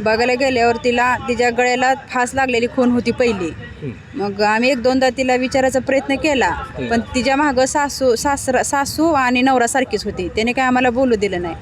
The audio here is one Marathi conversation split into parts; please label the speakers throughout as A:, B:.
A: बघायला गेल्यावर तिला तिच्या गळ्याला फास लागलेली खून होती पहिली. मग आम्ही एक दोनदा तिला विचारायचा प्रयत्न केला पण तिच्या मागं सासू सासरा सासू आणि नवरा सारखीच होती. त्याने काय आम्हाला बोलू दिलं नाही.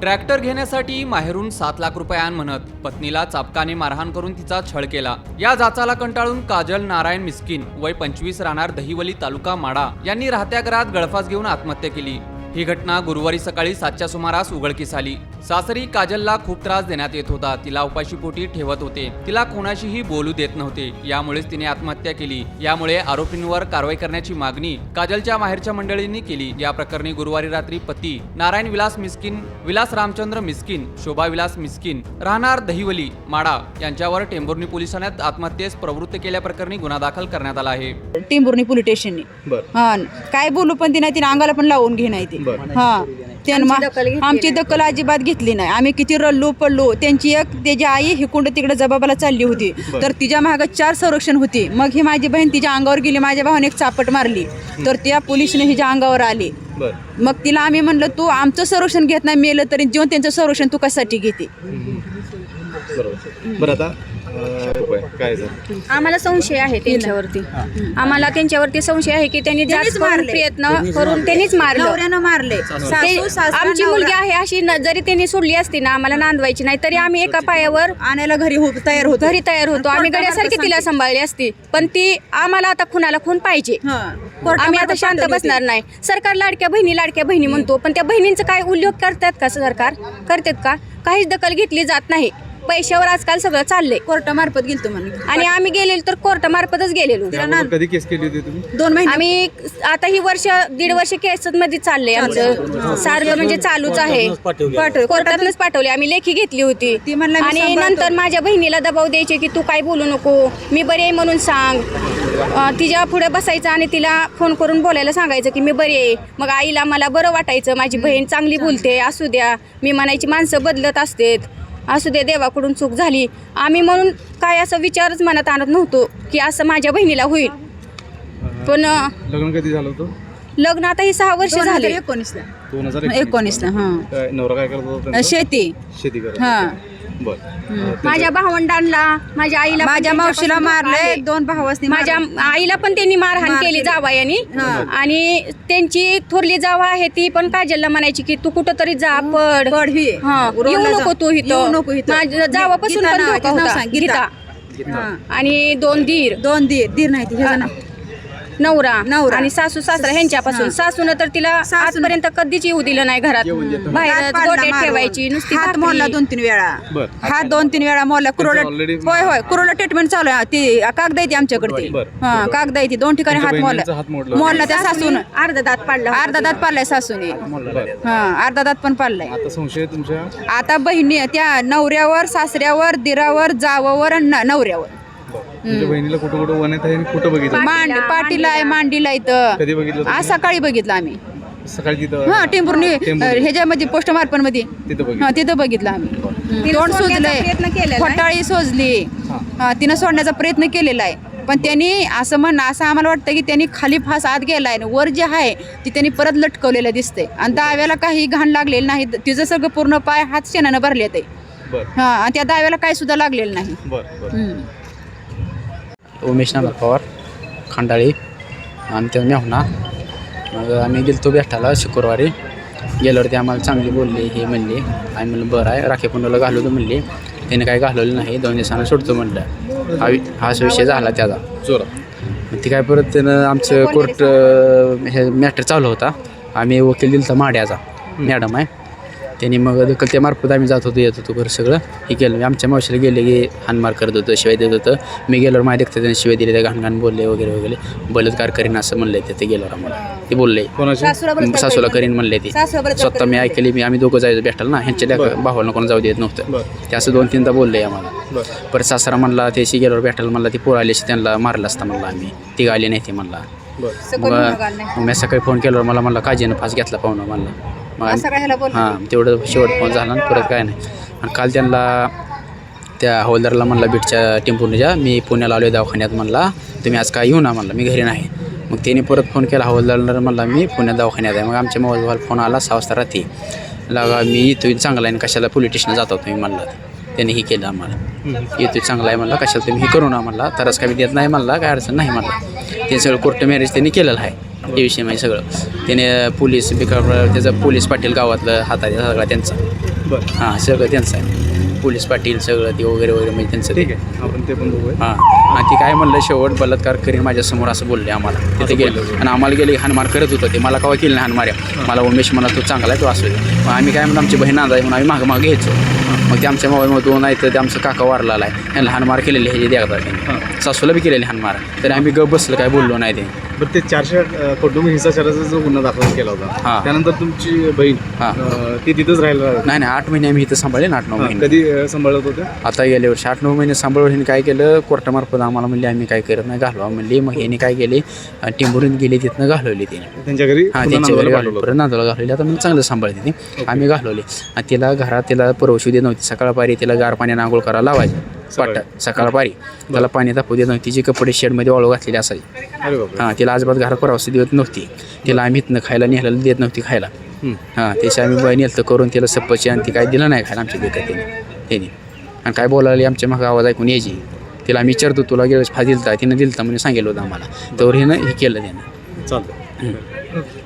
B: ट्रॅक्टर घेण्यासाठी माहेरून सात लाख रुपये आण म्हणत पत्नीला चापकाने मारहाण करून तिचा छळ केला. या जाचाला कंटाळून काजल नारायण मिस्किन वय पंचवीस राहणार दहिवली तालुका माडा यांनी राहत्या घरात गळफास घेऊन आत्महत्या केली. ही घटना गुरुवारी सकाळी सातच्या सुमारास उघडकीस आली. सासरी काजलला खूप त्रास देण्यात येत होता. तिला उपाशीपोटी ठेवत होते. तिला कोणाशीही बोलू देत नव्हते. यामुळेच तिने आत्महत्या केली. यामुळे आरोपींवर कारवाई करण्याची मागणी काजलच्या माहेरच्या मंडळींनी केली. या प्रकरणी गुरुवारी रात्री पती नारायण विलास मिस्किन विलास रामचंद्र मिस्किन शोभा विलास मिस्किन राहणार दहिवली माडा यांच्यावर टेंभुर्णी पोलिसांनी आत्महत्येस प्रवृत्त केल्याप्रकरणी गुन्हा दाखल करण्यात आला आहे.
A: टिंबुर्णी पोलीस स्टेशनने.
C: बर.
A: हा काय बोलू पण ती नाही तिने अंगाला पण लावून घे नाही ती.
C: बरं.
A: हा. त्यानं मा- आमची दखल अजिबात घेतली नाही. आम्ही किती रडलो पडलो. त्यांची एक त्याची आई हिकुंड तिकडे जबाबाला चालली होती. तर तिच्या मागं चार संरक्षण होती. मग ही माझी बहीण तिच्या अंगावर गेली. माझ्या भावाने एक चापट मारली. तर त्या पोलिसने हिच्या अंगावर आली.
C: बर.
A: मग तिला आम्ही म्हणलं तू आमचं संरक्षण घेत नाही मेलं तरी जेव्हा त्यांचं संरक्षण तू कशासाठी घेते?
C: बरोबर. बरं आता काय झालं?
D: आम्हाला संशय आहे त्यांच्यावरती. आम्हाला त्यांच्यावरती संशय आहे की त्यांनी जास्त करून. प्रयत्न करून त्यांनीच मारलं.
A: नवऱ्यानं मारले.
D: ते-
A: सासू सासरा
D: आमची
A: नवरा.
D: मुलगी आहे अशी न- जरी त्यांनी सोडली असती ना आम्हाला नांदवायची नाही तरी आम्ही एका पायावर
A: आणायला घरी हो तयार होतो.
D: घरी तयार होतो. आम्ही गड्यासारखी तिला. सांभाळली असती. पण ती आम्हाला आता खुनाला खून पाहिजे.
A: हा.
D: आम्ही आता शांत बसणार नाही. सरकार लाडक्या बहिणी लाडक्या बहिणी म्हणतो. पण त्या बहिणींचा काय उल्लेख करतात का सरकार? करतात का? काहीच दखल घेतली जात नाही. पैशावर आजकाल सगळं चाललंय.
A: कोर्टामार्फत गेलतो म्हणून
D: आणि आम्ही गेलेलो तर कोर्टामार्फत गेलेलो.
C: कधी केस केली होती तुम्ही?
A: दोन महिने.
D: आम्ही आता ही वर्ष दीड वर्ष केस मध्ये चाललंय आमचं. सारखं म्हणजे चालूच आहे.
A: पाठव-
D: कोर्टातूनच पाठवले. आम्ही लेखी घेतली होती.
A: ती म्हणलं मी
D: आणि
A: सांभाळतो.
D: नंतर माझ्या बहिणीला दबाव द्यायचे की तू काय बोलू नको. मी बरी आहे म्हणून सांग. अं, तिच्या पुढे बसायचं आणि तिला फोन करून बोलायला सांगायचं की मी बरी आहे. मग आईला मला बरं वाटायचं माझी बहीण चांगली बोलते असू द्या. मी म्हणायची माणसं बदलत असतेत. असू दे देवाकडून चूक झाली. आम्ही म्हणून काय असं विचारच मनात आणत नव्हतो की असं माझ्या बहिणीला होईल. पण
C: लग्न कधी झालं होतं?
D: लग्न आता ही सहा वर्ष झाले.
A: एकोणीसला.
C: दोन हजार
A: एकोणीसला. हा.
C: नवरा काय करत होता त्यांचा?
A: शेती.
C: शेती करत
A: हा.
D: माझ्या भावंडांना माझ्या आईला
A: माझ्या मावशीला
D: त्यांच्यापासून
A: मारले
D: आहे.
A: दोन भावासनी
D: माझ्या आईला पण त्यांनी मारहाण
A: मार
D: केली. जावयानी.
A: हा.
D: आणि त्यांची थोरली जावा आहे ती पण काजलला म्हणायची की तू कुठं तरी जा पड.
A: पड ही.
D: हा. येऊ. नको तू इथं. जावापासून
A: गीता हा.
D: आणि दोन धीर.
A: दोन दीर दीर नाही.
D: नवरा
A: नवरा.
D: आणि सासू सासरा ह्यांच्यापासून. सासून तर तिला
A: सासूनं-
D: आजपर्यंत कधीच येऊ दिलं नाही घरात. बाहेर
A: हात पाडला
D: गोट्यात
A: मारून.
D: ठेवायची नुसती
A: हात. मोडला दोन तीन वेळा.
C: बर.
A: हात दोन तीन वेळा मोडला. कुरोला
C: already-
A: होय होय. कुरोला ट्रीटमेंट चालू आहे. ती कागद आहे ती आमच्याकडे ती
C: बरं.
A: हा कागद आहे ती. दोन ठिकाणी
C: तुमच्या
A: हात
C: बहिणींचा हात
A: मोडला.
C: मोडला.
A: त्या सासून
D: अर्धा दात पाडला होता
A: अर्धा दात पाडलाय सासूने.
C: बर.
A: हा अर्धा दात पण पाडलाय.
C: आता संशय तुमच्या?
A: आता बहिणी त्या नवऱ्यावर सासऱ्यावर दिरावर जावावर आणि न- नवऱ्यावर.
C: तुमच्या बहिणीला कुठं कुठं वण्यात आहे आणि कुठं बघितलं?
A: मांड पाटीला आहे मांडीला. इथं.
C: कधी बघितलं?
A: आज सकाळी बघितलं आम्ही.
C: सकाळी तिथं?
A: हा टेंभुर्णी
C: टेंभुर्णी.
A: ह्याच्यामध्ये पोस्टमार्पणमध्ये
C: तिथं
A: हा
C: बघितलं
A: तिथं बघितलं आम्ही. तोंड
D: सोडण्याचा
A: सुजलंय.
D: प्रयत्न केलेला आहे.
A: फटाळी सोजली.
C: हा.
A: हा, तिनं सोडण्याचा प्रयत्न केलेला आहे. पण त्यांनी असं म्हण असं आम्हाला वाटतं की त्यांनी खाली फास आत गेलाय आणि वर जे आहे ती त्यांनी परत लटकवलेलं दिसतंय. आणि दाव्याला काही घाण लागलेलं नाही. तिचं सगळं पूर्ण पाय हात शेणानं भरले ते
C: बर.
A: हा आणि त्या दाव्याला काही सुद्धा लागलेलं नाही.
C: बर बर.
A: हम्म.
E: उमेश नाना पवार खंडाळी आणि ते मेहुणा मग आम्ही गेलतो भेटायला शुक्रवारी. गेल्यावरती आम्हाला चांगली बोलली हे म्हणली. आम्ही म्हणलं बरं आहे राखी पुंडाला घालवतो म्हणली. त्याने काही घालवलं नाही दोन दिवसानं सोडतो म्हणलं. हा वि- हाच विषय झाला त्याचा.
C: जोरात.
E: मग ती काय परत त्यानं आमचं कोर्ट हे मॅटर चालू होता. आम्ही वकील दिलं तर माड्याचा. मॅडम आहे. त्यांनी मग दखल त्या मार्फत आम्ही जात होतो येत होतो बरं सगळं. हे केलं. मी आमच्या मावशीला गेले की हानमार करत होतं शिवाय देत होतं. मी गेल्यावर माहिती देखतं त्यांनी शिवाय दिले त्या घाण घाण बोलले वगैरे वगैरे. बलात्कार करीन असं म्हणले ते ते गेल्यावर आम्हाला. ते बोलले. सासूला करीन म्हणले ते. स्वतः मी ऐकले मी आम्ही दोघं जायचं भेटायला ना ह्यांच्या लेकरं- भावाला कोण जाऊ देत नव्हतं. ते असं दोन तीनदा बोलले आम्हाला. परत सासरा म्हणला ते गेल्यावर भेटायला म्हणला ती पोर आल्याशी त्यांना मारलं असतं म्हणला आम्ही. ती आली नाही ती म्हणला. मग मी सकाळी फोन केल्यावर मला म्हणला काजीनं फास घेतला पाहुणं म्हणला.
A: असं काय ह्याला बोल
E: हां तेवढं शेवट फोन झाला आणि परत काय नाही. आणि काल त्यांना त्या हवालदाराला म्हणला बीटच्या टेम्पोनीच्या मी पुण्याला आलो दवाखान्यात म्हणला. तुम्ही आज काय येऊ ना म्हणला. मी घरी नाही. मग त्याने परत फोन केला हवालदाराला म्हणला मी पुण्यात दवाखान्यात आहे. मग आमच्या मोबाईलवर फोन आला सहा वाजता रात्री. लागा मी येतोय चांगला आहे कशाला पोलीस स्टेशनला जाता तुम्ही म्हणला. त्याने हे केलं आम्हाला. येतोय चांगला आहे म्हणला. कशाला तुम्ही हे करू ना म्हणला. तरच काही देत नाही म्हणला. काय अडचण नाही म्हणला. ते सगळं कोर्ट मॅरेज त्यांनी केलेलं आहे. हे विषय माहिती सगळं. त्याने पोलीस बिकार त्याचं पोलीस पाटील गावातलं हातात सगळा त्यांचा.
C: बरं.
E: हां सगळं त्यांचं आहे. पोलीस पाटील सगळं ते वगैरे वगैरे म्हणजे त्यांचं
C: ठीक आहे. आपण ते पण बघूया.
E: हां. आणि ती काय म्हणलं शेवट बलात्कार करीन माझ्यासमोर असं बोलले आम्हाला. तिथे गेले. आणि आम्हाला गेले हानमार करत होतं ते. मला कवा केलं नाही हानमाऱ्या मला उमेश मला तो चांगला आहे तो असू दे. मग आम्ही काय म्हणलं आमची बहीण आंदा म्हणून आम्ही मागं मागं घ्यायचो मग ते आमच्या मोबाईलमध्ये दोन आहेत तर ते आमचं काका वारला आहे. त्यांना हानमार केलेले हे जे त्यांनी सासूला बी केलेले हानमार. तरी आम्ही गप बसलं काय बोललो नाही ते.
C: बरं ते चारशे अं, कौटुंबिक हिंसाचाराचा जो गुन्हा दाखल केला होता
E: हां.
C: त्यानंतर तुमची बहीण
E: हां.
C: अं, ती तिथंच राहायला
E: नाही नाही आठ महिने आम्ही इथं सांभाळले ना आठ नऊ महिने.
C: कधी अं, सांभाळत होते?
E: आता गेल्या वर्षी आठ नऊ महिने सांभाळून काय केलं कोर्टामार्फत आम्हाला म्हणले आम्ही काय करत नाही घालवा म्हणले. मग यांनी काय केले टिंबुरून गेले तिथनं घालवले तिने.
C: त्यांच्या घरी
E: हां
C: पुन्हा
E: त्यांच्या घरी
C: नांदवायला
E: घालवले
C: पाठवलं
E: परत नांदवाला घालवले. आता मी चांगलं सांभाळते ती. आम्ही घालवले. आणि तिला घरात तिला परवशू देत नव्हती सकाळपारी तिला गार पाण्यानं आंघोळ करायला लावायचं.
C: सकाळी?
E: पाट सकाळपारी त्याला पाणी तापू देत नव्हती. तिचे कपडे शेडमध्ये वाळू घातलेले असायचे.
C: अरे
E: हां तिला अजिबात घरात परवासी देत नव्हती. तिला आम्ही इथनं खायला नेहलेलं देत नव्हती खायला.
C: हं.
E: हां त्याची आम्ही बाई नेलतं करून तिला सप्पची आणि ती काय दिलं नाही खायला आमच्या देखत त्याने त्याने आणि काय बोलायला आमच्या मागं आवाज ऐकून यायची. तिला आम्ही विचारतो तुला गेलं फा दिलता? तिनं दिलता? म्हणून सांगितलं होतं आम्हाला. तर हिनं हे केलं त्यानं.
C: चालतं